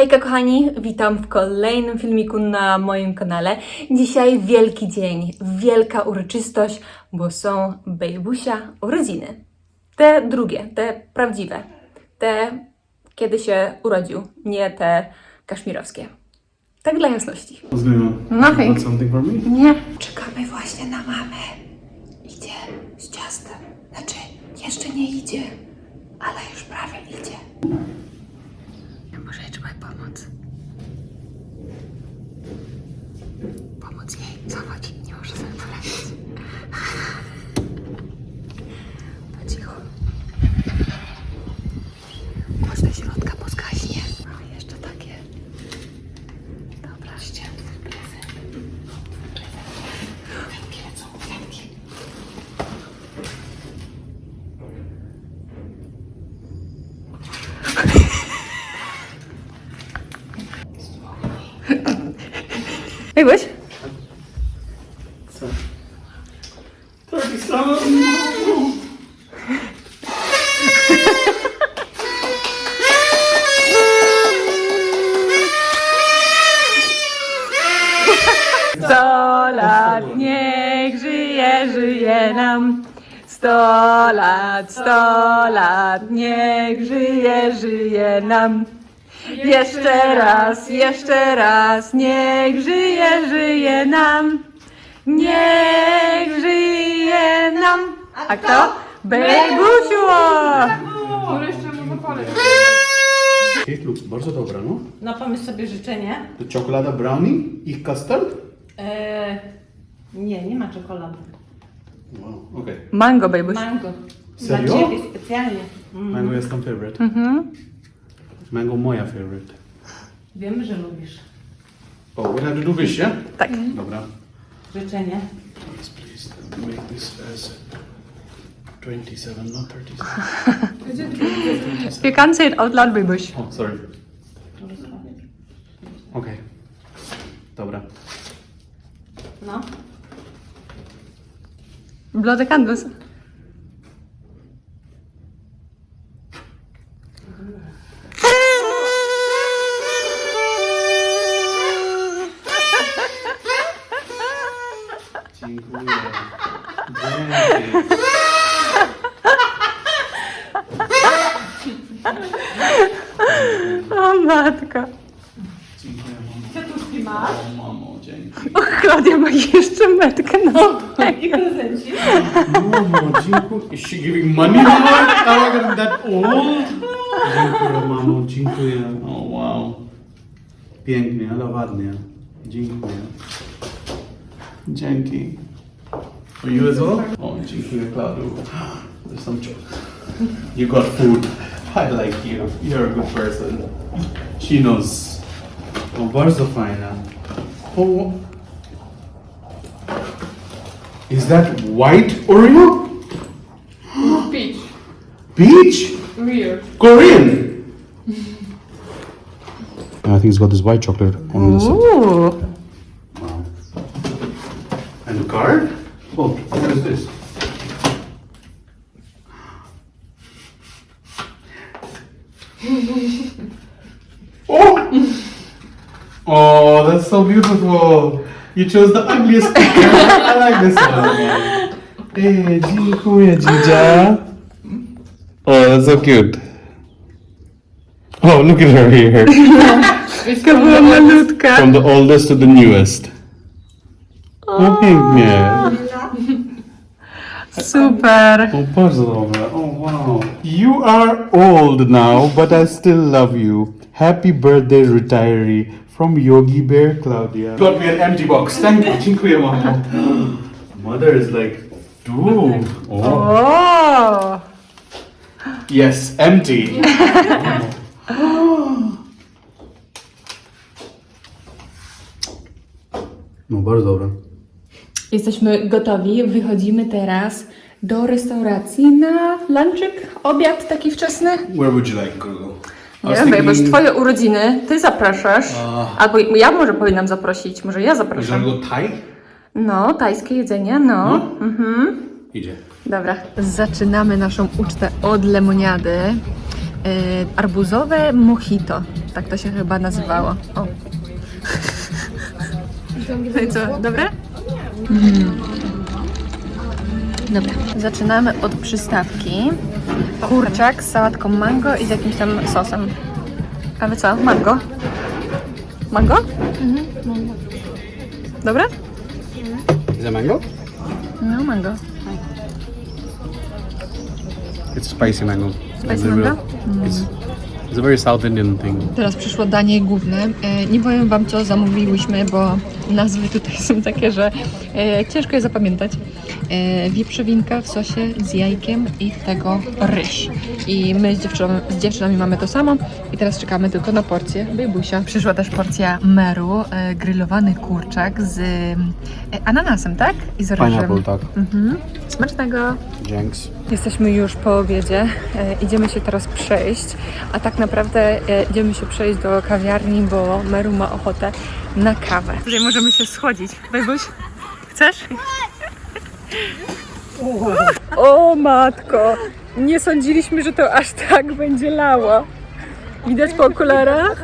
Hejka kochani, witam w kolejnym filmiku na moim kanale. Dzisiaj wielki dzień, wielka uroczystość, bo są Bejbusia urodziny. Te drugie, te prawdziwe, te kiedy się urodził, nie te kaszmirowskie. Tak dla jasności. What's going on? Nothing. Want something from me? Nie. Czekamy właśnie na mamę. Idzie z ciastem. Znaczy, jeszcze nie idzie, ale już prawie idzie. Jej trzeba pomóc. Pomóc jej. Zobacz, nie może sobie poradzić. Po cichu. Chodź do środka, bo zgaśnie. O, jeszcze takie. Dobra. Ściąłem twój prezent. Kwiatki lecą, kwiatki. Hej, byłeś? Co? 37! Sto lat niech żyje, żyje nam. Sto lat, sto lat niech żyje, żyje nam. Jeszcze raz, jeszcze raz niech żyje, żyje nam. Niech żyje nam. A kto? Bejbusiu! Cake looks bardzo dobra, no? No pomyśl sobie życzenie. To czekolada brownie i custard? Eee, nie, nie ma czekolady. Wow, okej. Mango, Bejbuś. Mango. Serio? Dla ciebie specjalnie. Mm. Mango jest tam favorite. Mhm. Mango moja favorite. Wiemy, że lubisz Oh, we have to do wish, yeah? Tak. Dobra. życzenie. Yes, please. Make this as 27, not 37. You can't say it out loud, Bejbuś. Oh, sorry. Okej. Dobra. No. Blow the candles. Jeszcze metkę no. i prezencik. Mamo, dziękuję. Is she giving money, mama? How I that old? Dziękuję, mamo, dziękuję. O, wow. Pięknie, ale ładnie. Dziękuję. Dzięki. For you as well? O, dziękuję, Claudio. There's some chocolate. You got food. I like you. You're a good person. She knows. Oh, o, bardzo fajna. O, oh, Is that white Oreo? Peach. Peach? Weird. Korean? I think it's got this white chocolate on the side. Uuu. Wow. And a card? Oh, what is this? oh! Oh, that's so beautiful. You chose the ugliest picture. I like this one. Hey, dziękuję, Dzida. Oh, that's so cute. Oh, look at her here. It's Jaka była malutka. From the oldest to the newest. No pięknie. Oh. Super. O, bardzo dobre. Oh, wow. You are old now, but I still love you. Happy birthday, retiree. From Yogi Bear, Claudia. Got me an empty box. Thank you. Dziękuję, mamo. Mother is like, dude. Oh. O. Yes, empty. No, bardzo dobre. Jesteśmy gotowi, wychodzimy teraz do restauracji na lunchik, obiad taki wczesny. Where would you like to go? Nie wiem, bo już twoje urodziny, ty zapraszasz. A. Albo ja może powinnam zaprosić, może ja zapraszam. go Thai? No, tajskie jedzenie, no. No. Mhm. Idzie. Dobra. Zaczynamy naszą ucztę od lemoniady. arbuzowe mojito. Tak to się chyba nazywało. O. No i co, dobre? Mm. Dobra, zaczynamy od przystawki. Kurczak z sałatką mango i z jakimś tam sosem. A wy co? Mango? Mango? Mhm, mango. Is it mango? No, mango. It's spicy mango. Spicy mango? It's, it's a very South Indian thing. Teraz przyszło danie główne. E, Nie powiem Wam, co zamówiłyśmy, bo nazwy tutaj są takie, że e, ciężko je zapamiętać. E, wieprzowinka w sosie z jajkiem i tego ryż. I my z, dziewczyn, z dziewczynami mamy to samo i teraz czekamy tylko na porcję bejbusia. Przyszła też porcja meru, e, grillowany kurczak z e, ananasem, tak? I z ryżem. Pineapple, tak. Mhm. Smacznego! Jenks. Jesteśmy już po obiedzie, e, idziemy się teraz przejść, a tak naprawdę e, idziemy się przejść do kawiarni, bo Meru ma ochotę na kawę. Tutaj możemy się schodzić. Bejbuś, chcesz? O matko, nie sądziliśmy, że to aż tak będzie lało. Widać po okularach?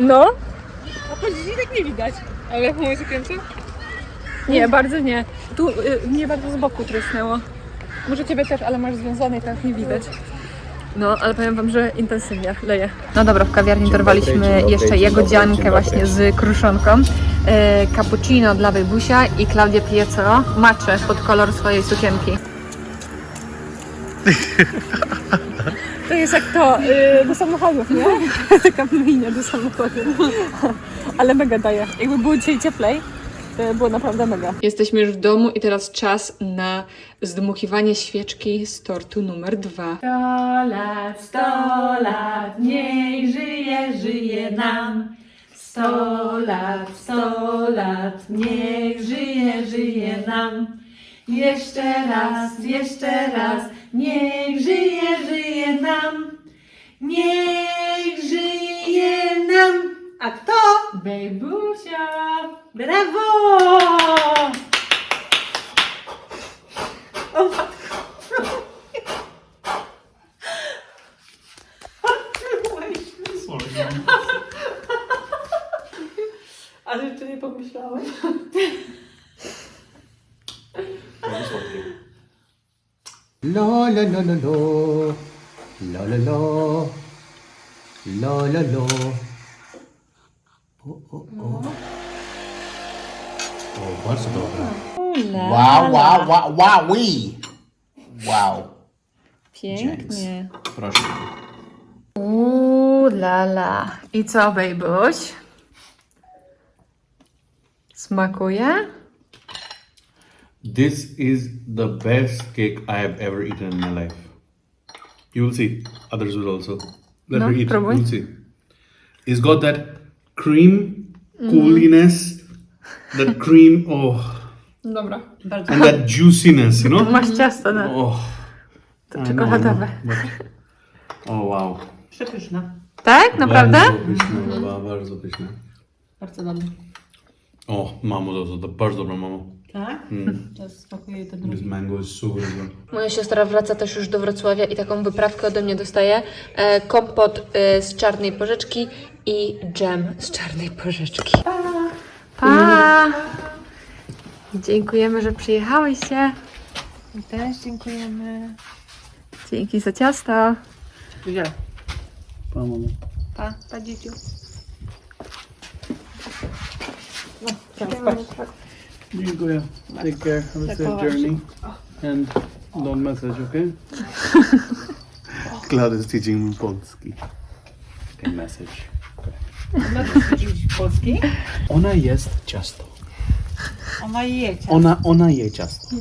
No. A po tak nie widać. Ale jak mówię, kręcę? Nie, bardzo nie. Tu y, mnie bardzo z boku trysnęło. Może ciebie też, ale masz związane i tak nie widać. No, ale powiem wam, że intensywnie leje. No dobra, w kawiarni dorwaliśmy jeszcze jagodziankę właśnie z kruszonką. E, cappuccino dla Wybusia i Klaudia pije co? Macze pod kolor swojej sukienki. To jest jak to y, do samochodów, nie? Taka linia do samochodów. Ale mega daje. Jakby było dzisiaj cieplej, było naprawdę mega. Jesteśmy już w domu i teraz czas na zdmuchiwanie świeczki z tortu numer dwa. Sto lat, sto lat, niech żyje, żyje nam. Sto lat, sto lat, niech żyje, żyje nam. Jeszcze raz, jeszcze raz, niech żyje, żyje nam. Niech żyje nam. à toi. Beibusia. Bravo. Oh. O, bardzo dobre. Wow, wow, wow, wow, wee. Wow. Pięknie. Proszę. Uuu, la la. I co, bejbuś? Smakuje? This is the best cake I have ever eaten in my life. You will see. Others will also. Let No, her eat. próbuj. You'll see. It's got that cream cooliness, that cream, oh, Dobra. and that juiciness, you know? Masz ciasto na Oh. to I know, czekoladowe. Know, but- Oh wow. Przepyszna. Tak? Naprawdę? Bardzo pyszne, baba, bardzo pyszne. Bardzo dobre. O, mamo, to, to bardzo dobra, mamo. Tak? Teraz smakuje to This drugie. mango is super good. Moja siostra wraca też już do Wrocławia i taką wyprawkę ode mnie dostaje. E, kompot e, z czarnej porzeczki i dżem z czarnej porzeczki. Pa! Pa! Dziękujemy, że przyjechałyście. My też dziękujemy. Dzięki za ciasto. Gdzie? Pa, mamo. Pa, pa dzieciu. Dziękuję. Take care. Have a safe journey. And don't message, okay? Cloud is teaching me Polski. Can message. Polski? Ona jest ciasto. Ona je ciasto. Ona, ona je ciasto.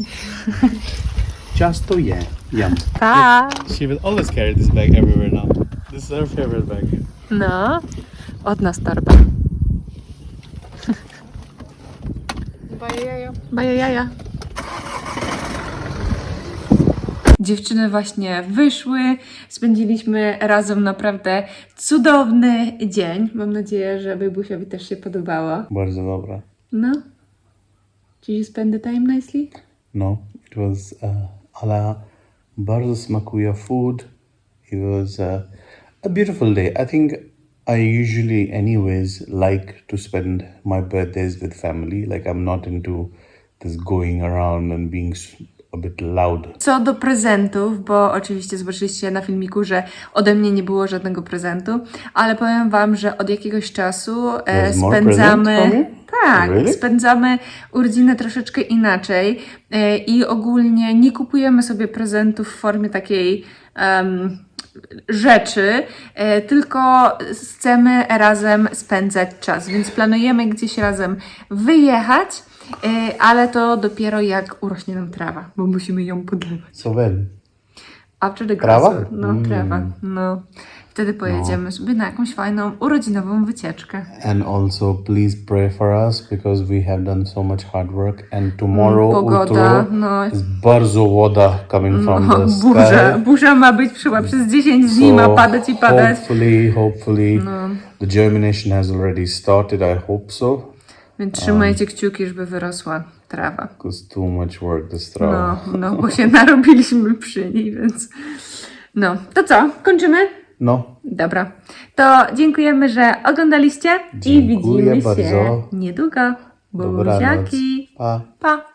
ciasto je. Yum. Pa! She will always carry this bag everywhere now. This is her favorite bag. No, od nas torba. Baja jaja. Dziewczyny właśnie wyszły, spędziliśmy razem naprawdę cudowny dzień. Mam nadzieję, że Bybusiowi też się podobało. Bardzo dobra. No. Did you spend the time nicely? No, it was, uh, ale bardzo smakuje food It was uh, a beautiful day. I think I usually, anyways, like to spend my birthdays with family. Like I'm not into this going around and being a bit loud. Co do prezentów, bo oczywiście zobaczyliście na filmiku, że ode mnie nie było żadnego prezentu, ale powiem Wam, że od jakiegoś czasu e, There's more spędzamy. present for me? Tak, Really? spędzamy urodziny troszeczkę inaczej e, i ogólnie nie kupujemy sobie prezentów w formie takiej em, rzeczy, e, tylko chcemy razem spędzać czas, więc planujemy gdzieś razem wyjechać, ale to dopiero jak urośnie nam trawa, bo musimy ją podlewać. So when? After the Trawa? grass. No, Mm. trawa. No. Wtedy pojedziemy sobie na jakąś fajną urodzinową wycieczkę. And also, please pray for us because we have done so much hard work. And tomorrow, Pogoda, utro, no. is bardzo woda coming from No, the burza, sky. burza ma być chyba przez 10 dni, ma padać i padać. Hopefully, hopefully, No. the germination has already started. I hope so. Więc trzymajcie kciuki, żeby wyrosła trawa. Because too much work this travel. No, no, bo się narobiliśmy przy niej, więc... No, to co? Kończymy? No. Dobra. To dziękujemy, że oglądaliście i Dziękuję widzimy się bardzo. niedługo. Dobranoc. Buziaki. Pa. Pa.